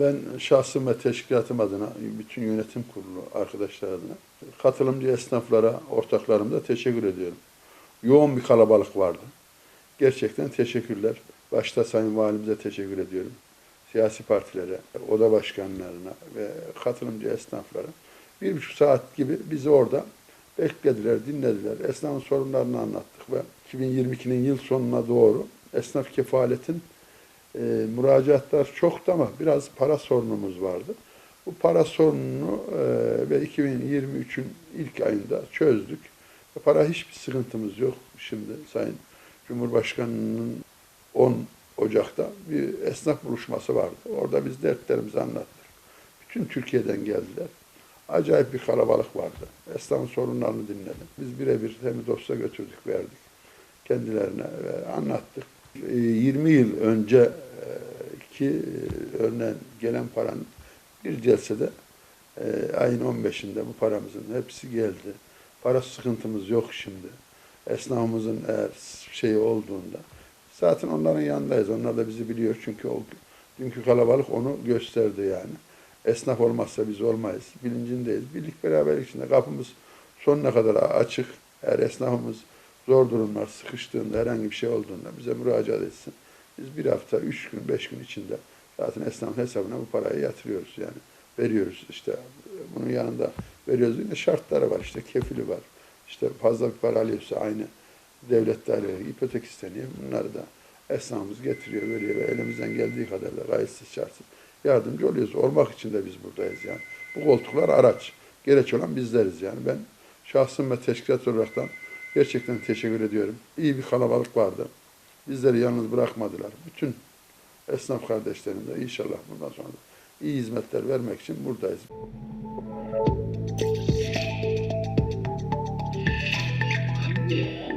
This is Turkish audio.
Ben şahsım ve teşkilatım adına, bütün yönetim kurulu arkadaşlar adına, katılımcı esnaflara, ortaklarımıza teşekkür ediyorum. Yoğun bir kalabalık vardı. Gerçekten teşekkürler. Başta Sayın Valimize teşekkür ediyorum. Siyasi partilere, oda başkanlarına ve katılımcı esnaflara. Bir buçuk saat gibi bizi orada beklediler, dinlediler. Esnafın sorunlarını anlattık ve 2022'nin yıl sonuna doğru esnaf kefaletin e, müracaatlar çoktu ama biraz para sorunumuz vardı. Bu para sorununu e, ve 2023'ün ilk ayında çözdük. Para hiçbir sıkıntımız yok. Şimdi Sayın Cumhurbaşkanı'nın 10 Ocak'ta bir esnaf buluşması vardı. Orada biz dertlerimizi anlattık. Bütün Türkiye'den geldiler. Acayip bir kalabalık vardı. Esnafın sorunlarını dinledim. Biz birebir hem dosya götürdük, verdik kendilerine ve anlattık. E, 20 yıl önce ki e, örneğin gelen paranın bir celsede e, ayın 15'inde bu paramızın hepsi geldi. Para sıkıntımız yok şimdi. Esnafımızın eğer şeyi olduğunda zaten onların yanındayız. Onlar da bizi biliyor çünkü o dünkü kalabalık onu gösterdi yani. Esnaf olmazsa biz olmayız. Bilincindeyiz. Birlik beraberlik içinde kapımız sonuna kadar açık. Eğer esnafımız zor durumlar sıkıştığında herhangi bir şey olduğunda bize müracaat etsin. Biz bir hafta, üç gün, beş gün içinde zaten esnafın hesabına bu parayı yatırıyoruz yani. Veriyoruz işte. Bunun yanında veriyoruz. Yine şartları var işte kefili var. İşte fazla bir para alıyorsa aynı devlet daireleri ipotek isteniyor. Bunları da esnafımız getiriyor, veriyor ve elimizden geldiği kadarıyla kayıtsız şartsız yardımcı oluyoruz. Olmak için de biz buradayız yani. Bu koltuklar araç. Gereç olan bizleriz yani. Ben şahsım ve teşkilat olaraktan gerçekten teşekkür ediyorum. İyi bir kalabalık vardı. Bizleri yalnız bırakmadılar. Bütün esnaf kardeşlerim de inşallah bundan sonra da iyi hizmetler vermek için buradayız. Thank